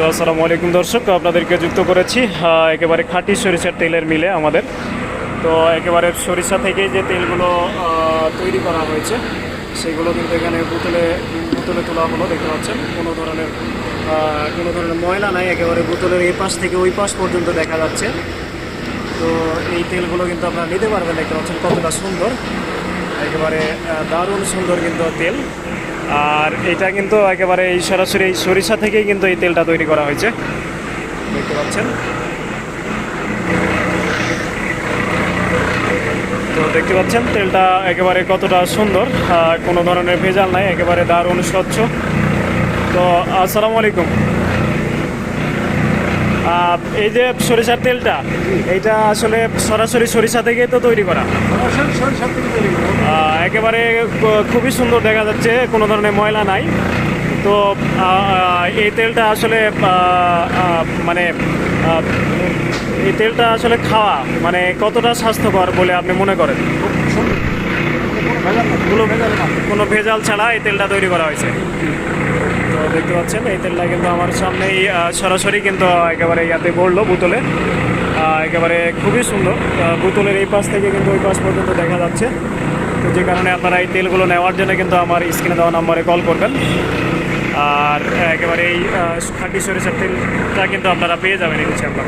তো আসসালামু আলাইকুম দর্শক, আপনাদেরকে যুক্ত করেছি একেবারে খাঁটি সরিষার তেলের মিলে আমাদের। তো একেবারে সরিষা থেকে যে তেলগুলো তৈরি করা হয়েছে, সেগুলো কিন্তু এখানে বোতলে বোতলে তোলা হলো, দেখতে পাচ্ছেন। কোনো ধরনের কোনো ধরনের ময়লা নাই, একেবারে বোতলের এই পাশ থেকে ওই পাশ পর্যন্ত দেখা যাচ্ছে। তো এই তেলগুলো কিন্তু আপনারা নিতে পারবেন, দেখতে পাচ্ছেন কতটা সুন্দর। একেবারে দারুণ সুন্দর কিন্তু তেল। আর এটা কিন্তু একেবারে এই সরাসরি এই সরিষা থেকেই কিন্তু এই তেলটা তৈরি করা হয়েছে। দেখতে পাচ্ছেন। তো দেখতে পাচ্ছেন, তেলটা একেবারে কতটা সুন্দর কোনো ধরনের ভেজাল নাই, একেবারে দারুণ স্বচ্ছ। তো, আসসালামু আলাইকুম। এই যে সরিষার তেলটা, এইটা আসলে সরাসরি সরিষা থেকেই তো তৈরি করা। একেবারে খুবই সুন্দর দেখা যাচ্ছে, কোনো ধরনের ময়লা নাই। তো এই তেলটা আসলে মানে এই তেলটা আসলে খাওয়া মানে কতটা স্বাস্থ্যকর বলে আপনি মনে করেন? কোনো ভেজাল ছাড়া এই তেলটা তৈরি করা হয়েছে। তো দেখতে পাচ্ছেন, এই তেলটা কিন্তু আমার সামনেই সরাসরি কিন্তু একেবারে ইয়াতে পড়ল বোতলে। একেবারে খুবই সুন্দর। বোতলের এই পাশ থেকে কিন্তু ওই পাশ পর্যন্ত দেখা যাচ্ছে। তো যে কারণে আপনারা এই তেলগুলো নেওয়ার জন্য কিন্তু আমার স্ক্রিনে দেওয়া নাম্বারে কল করবেন। আর একেবারে এই খাটি খাঁটি সরিষার তেলটা কিন্তু আপনারা পেয়ে যাবেন ইনশাআল্লাহ